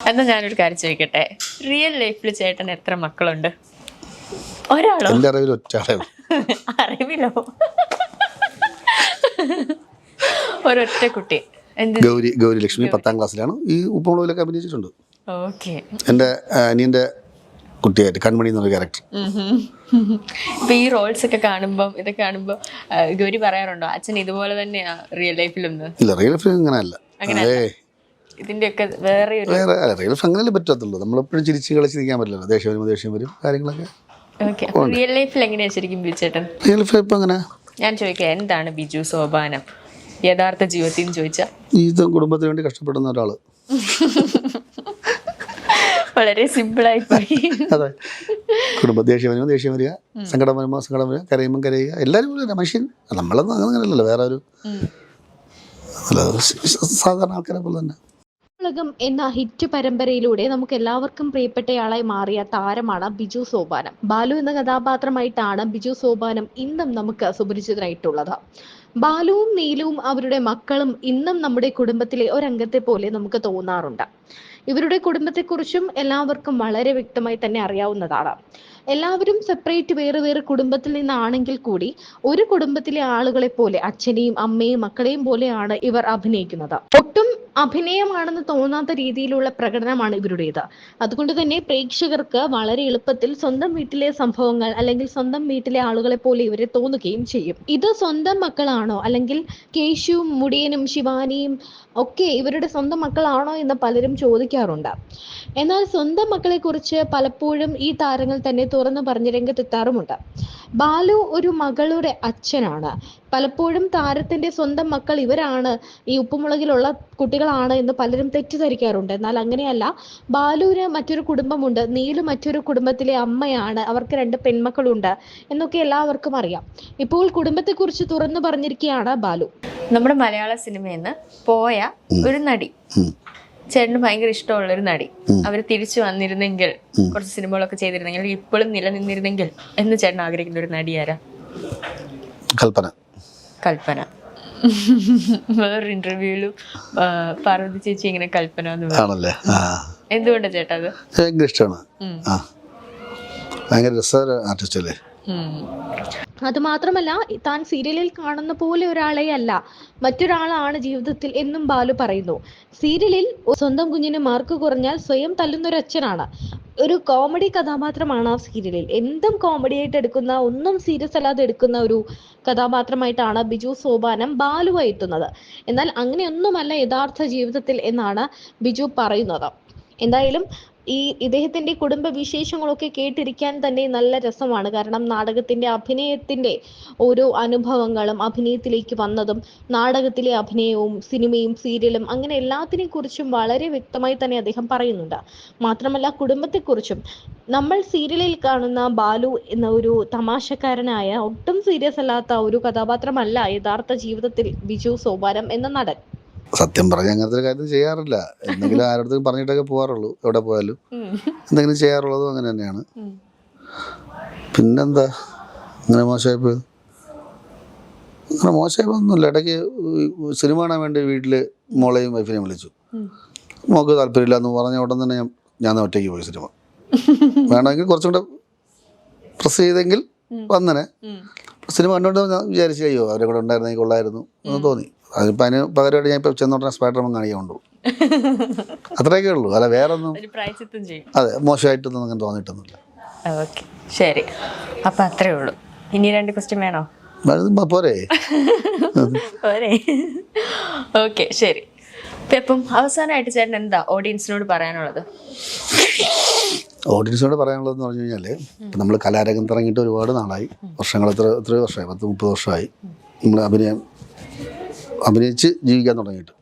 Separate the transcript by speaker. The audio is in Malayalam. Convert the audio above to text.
Speaker 1: എന്നാ ഞാനൊരു കാര്യം ചോദിക്കട്ടെ? റിയൽ ലൈഫിൽ ചേട്ടൻ എത്ര മക്കളുണ്ട്? ഒരാളോ?
Speaker 2: അറിവിൽ ഉള്ളൂ.
Speaker 1: അറിവിലോ? ഒരൊറ്റ കുട്ടി. എന്ത്?
Speaker 2: ഗൗരി ഗൗരി. ലക്ഷ്മി പത്താം ക്ലാസ്സിലാണ്. ഈ ഉപ്പുമുളകിലൊക്കെ അഭിനയിച്ചിട്ടുണ്ട്.
Speaker 1: ഓക്കെ.
Speaker 2: എന്റെ ആ, അനിയന്റെ കുട്ടിയായിട്ട് കൺമണി എന്നൊരു ക്യാരക്ടർ
Speaker 1: ഇപ്പൊ ഈ റോൾസ് ഒക്കെ കാണുമ്പോൾ ഇതൊക്കെ കാണുമ്പോൾ ഗൗരി പറയാറുണ്ടോ? അച്ഛൻ ഇതുപോലെ തന്നെയാ റിയൽ ലൈഫിലൊന്ന്
Speaker 2: ഇല്ല റിയൽ ലൈഫിൽ അങ്ങനെയല്ല. ഏ
Speaker 1: ഇതിന്റെയൊക്കെ വേറെ
Speaker 2: വേറെ അല്ല റിയൽ ലൈഫ് അങ്ങനെയല്ലേ പറ്റത്തുള്ളൂ. നമ്മളെപ്പോഴും ചിരിച്ച് കളിച്ചിരിക്കാൻ പറ്റില്ലല്ലോ. ദേഷ്യം വരുമ്പോൾ ദേഷ്യം വരും കാര്യങ്ങളൊക്കെ.
Speaker 1: റിയൽ ലൈഫിൽ എങ്ങനെയാ ശരിക്കും
Speaker 2: റിയൽ ലൈഫ് ഇപ്പം അങ്ങനെ
Speaker 1: ഞാൻ ചോദിക്കാം എന്താണ് ബിജു സോപാനം? യഥാർത്ഥ ജീവിതത്തിൽ നിന്ന് ചോദിച്ചാൽ
Speaker 2: ജീവിതം കുടുംബത്തിന് വേണ്ടി കഷ്ടപ്പെടുന്ന ഒരാൾ.
Speaker 1: വളരെ സിമ്പിളായി പോയി.
Speaker 2: അതെ. കുടുംബ ദേഷ്യം വരുമ്പോൾ ദേഷ്യം വരിക സങ്കടം വരുമ്പോൾ സങ്കടം വരിക കരയുമ്പോൾ കരയുക. എല്ലാവരും പോലെ മനുഷ്യൻ. നമ്മളൊന്നും അങ്ങനെയല്ലല്ലോ വേറെ ഒരു സാധാരണ ആൾക്കാരെ പോലെ തന്നെ.
Speaker 3: ഉലകം എന്ന ഹിറ്റ് പരമ്പരയിലൂടെ നമുക്ക് എല്ലാവർക്കും പ്രിയപ്പെട്ടയാളായി മാറിയ താരമാണ് ബിജു സോപാനം. ബാലു എന്ന കഥാപാത്രമായിട്ടാണ് ബിജു സോപാനം ഇന്നും നമുക്ക് സുപരിചിതനായിട്ടുള്ളത്. ബാലുവും നീലുവും അവരുടെ മക്കളും ഇന്നും നമ്മുടെ കുടുംബത്തിലെ ഒരംഗത്തെ പോലെ നമുക്ക് തോന്നാറുണ്ട്. ഇവരുടെ കുടുംബത്തെക്കുറിച്ചും എല്ലാവർക്കും വളരെ വ്യക്തമായി തന്നെ അറിയാവുന്നതാണ്. എല്ലാവരും സെപ്പറേറ്റ് വേറെ വേറെ കുടുംബത്തിൽ നിന്നാണെങ്കിൽ കൂടി ഒരു കുടുംബത്തിലെ ആളുകളെ പോലെ അച്ഛനെയും അമ്മയും മക്കളെയും പോലെയാണ് ഇവർ അഭിനയിക്കുന്നത്. ഒട്ടും അഭിനയമാണെന്ന് തോന്നാത്ത രീതിയിലുള്ള പ്രകടനമാണ് ഇവരുടേത്. അതുകൊണ്ട് തന്നെ പ്രേക്ഷകർക്ക് വളരെ എളുപ്പത്തിൽ സ്വന്തം വീട്ടിലെ സംഭവങ്ങൾ അല്ലെങ്കിൽ സ്വന്തം വീട്ടിലെ ആളുകളെ പോലെ ഇവരെ തോന്നുകയും ചെയ്യും. ഇത് സ്വന്തം മക്കളാണോ? അല്ലെങ്കിൽ കേശുവും മുടിയനും ശിവാനിയും ഒക്കെ ഇവരുടെ സ്വന്തം മക്കളാണോ എന്ന് പലരും ചോദിക്കാറുണ്ട്. എന്നാൽ സ്വന്തം മക്കളെ കുറിച്ച് പലപ്പോഴും ഈ താരങ്ങൾ തന്നെ തുറന്നു പറഞ്ഞ് രംഗത്തെത്താറുമുണ്ട്. ബാലു ഒരു മകളുടെ അച്ഛനാണ്. പലപ്പോഴും താരത്തിന്റെ സ്വന്തം മക്കൾ ഇവരാണ്. ഈ ഉപ്പുമുളകിലുള്ള കുട്ടികളാണ് എന്ന് പലരും തെറ്റിദ്ധരിക്കാറുണ്ട്. എന്നാൽ അങ്ങനെയല്ല. ബാലുവിന് മറ്റൊരു കുടുംബമുണ്ട്. നീലു മറ്റൊരു കുടുംബത്തിലെ അമ്മയാണ്. അവർക്ക് രണ്ട് പെൺമക്കളുണ്ട് എന്നൊക്കെ എല്ലാവർക്കും അറിയാം. ഇപ്പോൾ കുടുംബത്തെക്കുറിച്ച് തുറന്നു പറഞ്ഞിരിക്കുകയാണ് ബാലു.
Speaker 1: നമ്മുടെ മലയാള സിനിമയിൽ നിന്ന് പോയ ഒരു നടി. ചേട്ടന് ഭയങ്കര ഇഷ്ടമുള്ള ഒരു നടി അവർ തിരിച്ചു വന്നിരുന്നെങ്കിൽ കുറച്ച് സിനിമകളൊക്കെ ചെയ്തിരുന്നെങ്കിൽ ഇപ്പോഴും നിലനിന്നിരുന്നെങ്കിൽ എന്ന് ചേട്ടൻ ആഗ്രഹിക്കുന്ന ഒരു നടി ആരാ?
Speaker 2: കൽപ്പന.
Speaker 1: കൽപ്പന. വേറൊരു ഇന്റർവ്യൂവിലും പാർവതി ചേച്ചി ഇങ്ങനെ കൽപ്പന എന്ന് പറഞ്ഞു.
Speaker 2: ആണല്ലേ? ആ.
Speaker 1: എന്തുകൊണ്ടാ ചേട്ടാ അത്?
Speaker 2: ഭയങ്കര ഇഷ്ടമാണ്. ഭയങ്കര രസകര ആർട്ടിസ്റ്റ് അല്ലേ?
Speaker 1: ഉം.
Speaker 3: അത് മാത്രമല്ല താൻ സീരിയലിൽ കാണുന്ന പോലെ ഒരാളെ അല്ല മറ്റൊരാളാണ് ജീവിതത്തിൽ എന്നും ബാലു പറയുന്നു. സീരിയലിൽ സ്വന്തം കുഞ്ഞിന് മാർക്ക് കുറഞ്ഞാൽ സ്വയം തല്ലുന്ന ഒരു അച്ഛനാണ് ഒരു കോമഡി കഥാപാത്രമാണ് ആ സീരിയലിൽ. എന്തും കോമഡി ആയിട്ട് എടുക്കുന്ന ഒന്നും സീരിയസ് അല്ലാതെ എടുക്കുന്ന ഒരു കഥാപാത്രമായിട്ടാണ് ബിജു സോപാനം ബാലുവായി എത്തുന്നത്. എന്നാൽ അങ്ങനെയൊന്നുമല്ല യഥാർത്ഥ ജീവിതത്തിൽ എന്നാണ് ബിജു പറയുന്നത്. എന്തായാലും ഈ ഇദ്ദേഹത്തിന്റെ കുടുംബ വിശേഷങ്ങളൊക്കെ കേട്ടിരിക്കാൻ തന്നെ നല്ല രസമാണ്. കാരണം നാടകത്തിന്റെ അഭിനയത്തിന്റെ ഓരോ അനുഭവങ്ങളും അഭിനയത്തിലേക്ക് വന്നതും നാടകത്തിലെ അഭിനയവും സിനിമയും സീരിയലും അങ്ങനെ എല്ലാത്തിനെ കുറിച്ചും വളരെ വ്യക്തമായി തന്നെ അദ്ദേഹം പറയുന്നുണ്ട്. മാത്രമല്ല കുടുംബത്തെക്കുറിച്ചും. നമ്മൾ സീരിയലിൽ കാണുന്ന ബാലു എന്ന ഒരു തമാശക്കാരനായ ഒട്ടും സീരിയസ് അല്ലാത്ത ഒരു കഥാപാത്രമല്ല യഥാർത്ഥ ജീവിതത്തിൽ ബിജു സോപാനം എന്ന നടൻ.
Speaker 2: സത്യം പറഞ്ഞ അങ്ങനത്തെ ഒരു കാര്യം ചെയ്യാറില്ല. എന്തെങ്കിലും ആരോടത്തും പറഞ്ഞിട്ടൊക്കെ പോകാറുള്ളൂ എവിടെ പോയാലും. എന്തെങ്കിലും ചെയ്യാറുള്ളതും അങ്ങനെ തന്നെയാണ്. പിന്നെന്താ? അങ്ങനെ മോശമായി പോയത് അങ്ങനെ ഇടയ്ക്ക് സിനിമ കാണാൻ വേണ്ടി വീട്ടിൽ മോളെയും വൈഫിനെയും വിളിച്ചു. മോൾക്ക് താല്പര്യമില്ല എന്ന് പറഞ്ഞ ഉടൻ തന്നെ ഞാൻ ഞാൻ ഒറ്റയ്ക്ക് പോയി സിനിമ. വേണമെങ്കിൽ കുറച്ചും കൂടെ പ്രസ് ചെയ്തെങ്കിൽ വന്നനെ. സിനിമ കണ്ടുകൊണ്ട് ഞാൻ വിചാരിച്ചു അയ്യോ അവരെ കൂടെ ഉണ്ടായിരുന്നെങ്കിൽ കൊള്ളായിരുന്നു എന്ന് തോന്നി. അതിപ്പോൾ അതിന് പകരമായിട്ട് ഞാൻ ഇപ്പോൾ ചെന്നോട്ടനെ സ്പൈഡർമാൻ കാണിക്കാൻ കൊണ്ടു അത്രയൊക്കെ ഉള്ളൂ. അല്ല വേറെ ഒന്നും അതെ മോശമായിട്ടൊന്നും അങ്ങനെ തോന്നിയിട്ടൊന്നുമില്ല.
Speaker 1: ഓക്കെ. ശരി. അപ്പൊ അത്രേ ഉള്ളൂ. ഇനി രണ്ട് ക്വസ്റ്റ്യൻ വേണോ?
Speaker 2: പോരെ.
Speaker 1: പോരെ. ഓക്കെ ശരി. ഇപ്പം അവസാനമായിട്ട് ചേട്ടൻ എന്താ ഓഡിയൻസിനോട് പറയാനുള്ളത്?
Speaker 2: ഓഡിയൻസിനോട് പറയാനുള്ളതെന്ന് പറഞ്ഞു കഴിഞ്ഞാൽ നമ്മൾ കലാരംഗം ഇറങ്ങിയിട്ട് ഒരുപാട് നാളായി. വർഷങ്ങൾ എത്ര എത്ര വർഷമായി? പത്ത് മുപ്പത് വർഷമായി. നമ്മൾ അഭിനയം അഭിനയിച്ച് ജീവിക്കാൻ തുടങ്ങിയിട്ട്.